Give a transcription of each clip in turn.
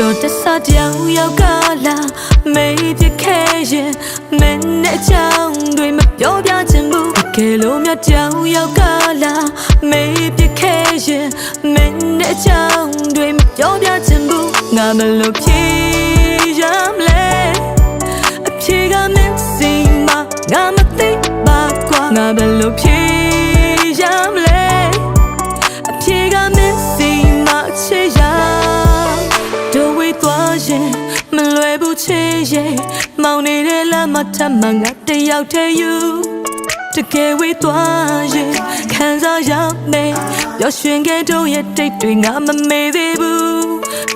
ကြောင်ရောက်ကလာမေးပြခဲ့ရင်မင်းနဲ့ချောင်းတွေမပြောပြချင်ဘူးတကယ်လို့မြတ်ကြောင်ရောက်ကလာမေးပြခဲ့ရင်မင်းနဲ့ချောင်းတွေမပြောပြချင်ဘူးငါမလို့ဖြေရမလဲအဖြေကမင်းစီမငါမသိပါကွာငါဘယ်လိုဖြေ ထမ်းမှငါတယောက်တည်းယူတကယ်ဝေးသွားရင်ခံစားရမယ်ပျော်ရွှင်ခဲ့တို့ရဲ့တိတ်တွေငါမမေ့သေးဘူး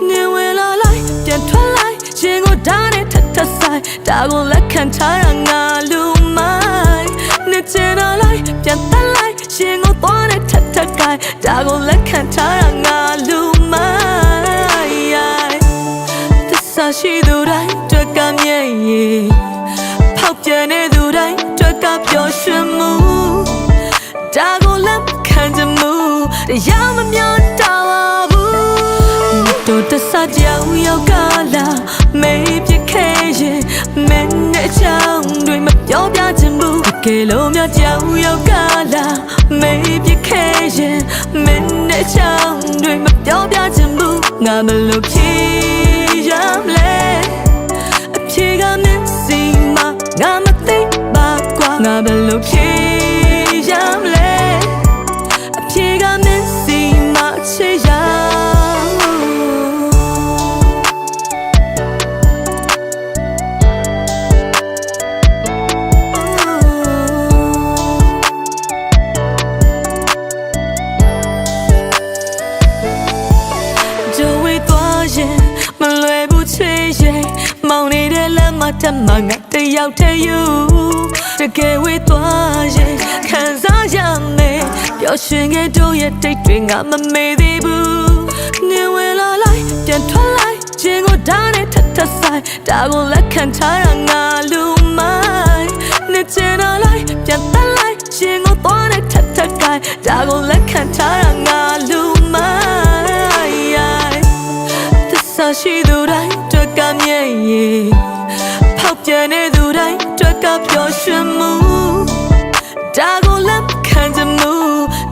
နေဝင်လာလိုက်ပြန်ထွက်လိုက်ရင်ကိုဓာတ်နဲ့ထပ်ထပ်ဆိုင်ဒါကိုလက်ခံထားရငါလူမိုင်းနေချင်တော့လိုက်ပြန်တက်လိုက်ရင်ကိုသွားနဲ့ထပ်ထပ်ကိုင်ဒါကိုလက်ခံထားရငါလူမိုင်းသစ္စာရှိသူတိုင်းတွက်ကမြဲ့ရဖော ပျော်ရွှင်မှုဒါကိုလက်ခံချင်မှုတရားမမျောတာပါဘူးတို့တဆကြောင်ရောက်ကလာမေးပြခဲ့ရင်မင်းနဲ့ချောင်းတွေမပြောပြချင်ဘူးတကယ်လို့များကြောင်ရောက်ကလာမေးပြခဲ့ရင်မင်းနဲ့ချောင်းတွေမပြောပြချင်ဘူးငါမလို့ဖြေရမလဲအဖြေကမင်းစီမငါမသိ မချေရကြိုဝေးသွားရင်မလွယ်ဘူးချွေရဲ့မောင်နေတဲ့လမ်းမတမငါတယောက်တည်းယူတကယ်ဝေးသွားရင်ခံစားရမယ် ပျော်ရွှင်ခဲ့တို့ရဲ့တိတ်တွေငါမမေ့သေးဘူးနေဝင်လာလိုက်ပြန်ထွက်လိုက်ခြင်းကိုဓာတ်နဲ့ထပ်ထပ်ဆိုင်ဒါကိုလက်ခံထားရငါလူမိုင်းနေချင်တော့လိုက်ပြန်တက်လိုက်ခြင်းကိုသွားနဲ့ထပ်ထပ်ကိုင်ဒါကိုလက်ခံထားရငါလူမိုင်းသစ္စာရှိသူတိုင်းတွက်ကမြဲ့ရဖောက်ပြန်နေသူတိုင်းတွက်ကပျော်ရွှင်မှုဒါကိုလက်ခံချင်မှု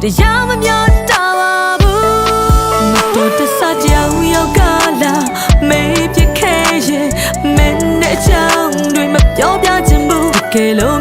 တရားမမျောတာပါဘူးမတော်တဆကြောင်ရောက်ကလာမေးပြခဲ့ရင်မင်းနဲ့ချောင်းတွေမပြောပြချင်ဘူးတကယ်လို့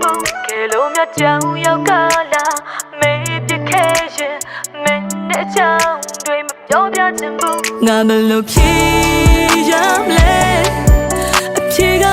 ပြချင်ဘူးကဲလို့မြတ်ကြောင်ရောက်ကလာမေးပြခဲ့ရင်မင်းနဲ့ချောင်းတွေမပြောပြချင်ဘူးငါမလို့ဖြေရမလဲအဖြေက